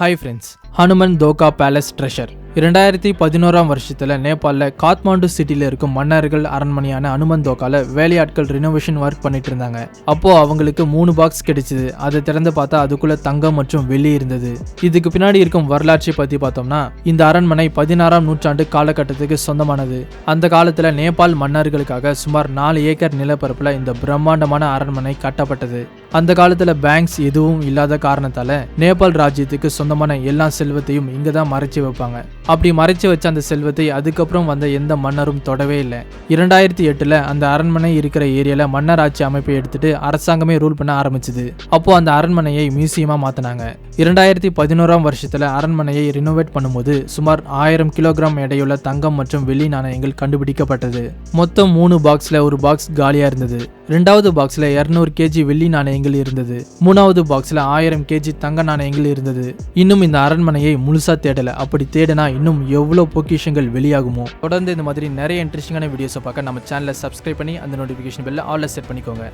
Hi friends Hanuman Dhoka palace treasure இரண்டாயிரத்தி பதினோராம் வருஷத்தில் நேபாளில் காத்மாண்டு சிட்டியில் இருக்கும் மன்னர்கள் அரண்மனையான அனுமன் தோக்கால வேலையாட்கள் ரினோவேஷன் ஒர்க் பண்ணிட்டு இருந்தாங்க. அப்போ அவங்களுக்கு மூணு பாக்ஸ் கிடைச்சிது. அதை திறந்து பார்த்தா அதுக்குள்ள தங்கம் மற்றும் வெள்ளி இருந்தது. இதுக்கு பின்னாடி இருக்கும் வரலாற்றை பத்தி பார்த்தோம்னா இந்த அரண்மனை பதினாறாம் நூற்றாண்டு காலகட்டத்துக்கு சொந்தமானது. அந்த காலத்தில் நேபாள் மன்னர்களுக்காக சுமார் நாலு ஏக்கர் நிலப்பரப்பில் இந்த பிரம்மாண்டமான அரண்மனை கட்டப்பட்டது. அந்த காலத்துல பேங்க்ஸ் எதுவும் இல்லாத காரணத்தால நேபாள் ராஜ்யத்துக்கு சொந்தமான எல்லா செல்வத்தையும் இங்க தான் மறைச்சு வைப்பாங்க. அப்படி மறைச்சு வச்ச அந்த செல்வத்தை அதுக்கப்புறம் வந்த எந்த மன்னரும் தொடவே இல்லை. இரண்டாயிரத்தி எட்டுல அந்த அரண்மனை இருக்கிற ஏரியால மன்னர் ஆட்சி அமைப்பை எடுத்துட்டு அரசாங்கமே ரூல் பண்ண ஆரம்பிச்சது. அப்போ அந்த அரண்மனையை மியூசியமா மாத்தினாங்க. இரண்டாயிரத்தி பதினோராம் வருஷத்துல அரண்மனையை ரினோவேட் பண்ணும்போது சுமார் ஆயிரம் கிலோகிராம் எடையுள்ள தங்கம் மற்றும் வெள்ளி நாணயங்கள் கண்டுபிடிக்கப்பட்டது. மொத்தம் மூணு பாக்ஸ்ல ஒரு பாக்ஸ் காலியா இருந்தது. ரெண்டாவது பாக்ஸில் இரநூறு கேஜி வெள்ளி நாணயங்கள் இருந்தது. மூணாவது பாக்ஸில் ஆயிரம் கேஜி தங்க நாணயங்கள் இருந்தது. இன்னும் இந்த அரண்மனையை முழுசா தேடலை. அப்படி தேடினா இன்னும் எவ்வளோ பொக்கிஷங்கள் வெளியாகுமோ? தொடர்ந்து இந்த மாதிரி நிறைய இன்ட்ரெஸ்டிங்கான வீடியோஸை பார்க்க நம்ம சேனலை சப்ஸ்கிரைப் பண்ணி அந்த நோட்டிஃபிகேஷன் பெல்ல ஆல்ல செட் பண்ணிக்கோங்க.